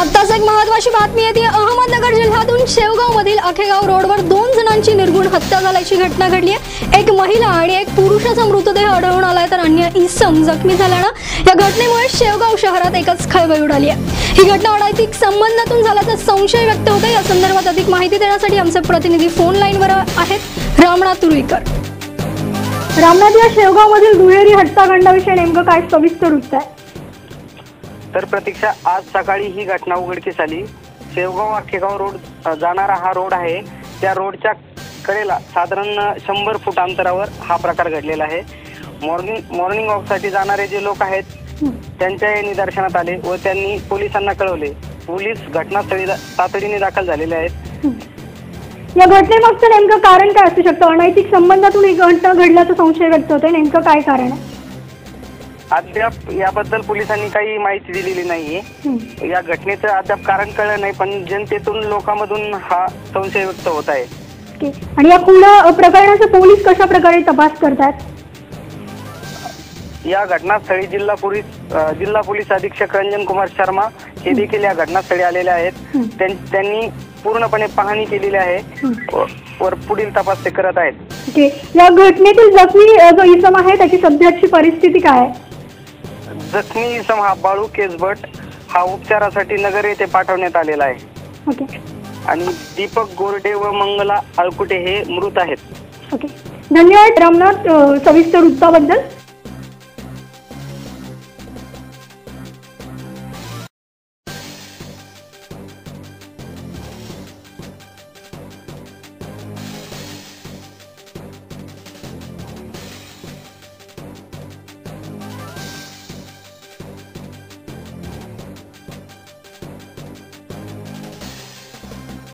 आत्ताच एक महत्वाची बातमी येते. अहमदनगर जिल्ह्यातून शेवगाव मधील अखेगाव रोडवर दोन जणांची निर्गुण हत्या झाल्याची घटना घडली आहे. एक महिला आणि एक पुरुषाचा मृतदेह आढळून आलाय तर अन्य इसम जखमी झाल्यानं या घटनेमुळे शेवगाव शहरात एकच खळबळ उडाली आहे. ही घटना अनैतिक संबंधातून झाल्याचा संशय व्यक्त होतो या संदर्भात अधिक माहिती देण्यासाठी आमचे प्रतिनिधी फोन लाईनवर आहेत रामनाथ तुरुईकर. रामनाथ या शेवगाव मधील दुहेरी हत्याकांडाविषयी नेमकं काय सविस्तर वृत्त आहे? तर प्रतीक्षा आज सकाळी ही घटना उघडकीस आली. शेवगाव आखेगाव रोड जाणारा हा रोड आहे. त्या रोडच्या कडेला साधारण शंभर फूट अंतरावर हा प्रकार घडलेला आहे. मॉर्निंग मॉर्निंग वॉकसाठी जाणारे जे लोक आहेत त्यांच्या हे निदर्शनात आले व त्यांनी पोलिसांना कळवले. पोलीस घटनास्थळी तातडीने दाखल झालेले आहेत. या घटनेमागचं नेमकं कारण काय असू शकतं? अनैतिक संबंधातून ही घटना घडल्याचा संशय व्यक्त होतोय. नेमकं काय कारण आहे? अद्याप याबद्दल पोलिसांनी काही माहिती दिलेली नाहीये. या घटनेचं अद्याप कारण कळलं नाही पण जनतेतून लोकांमधून हा संशय व्यक्त होत आहे. आणि या पूर्ण प्रकरणाचा पोलीस कशा प्रकारे तपास करतात? या घटनास्थळी जिल्हा पोलीस जिल्हा पोलीस अधीक्षक रंजन कुमार शर्मा हे देखील या घटनास्थळी आलेले आहेत. त्यां- त्यांनी पूर्णपणे पाहणी केलेली आहे. वर पुढील तपास ते करत आहेत. या घटनेतील जखमी जो इसम आहे त्याची सध्याची परिस्थिती काय आहे? जखमी इसम हा बाळू केसभट हा उपचारासाठी नगर येथे पाठवण्यात आलेला आहे. ओके. आणि दीपक गोरडे व मंगला आळकुटे हे मृत आहेत. ओके. धन्यवाद रामनाथ अ, सविस्तर वृत्ताबद्दल.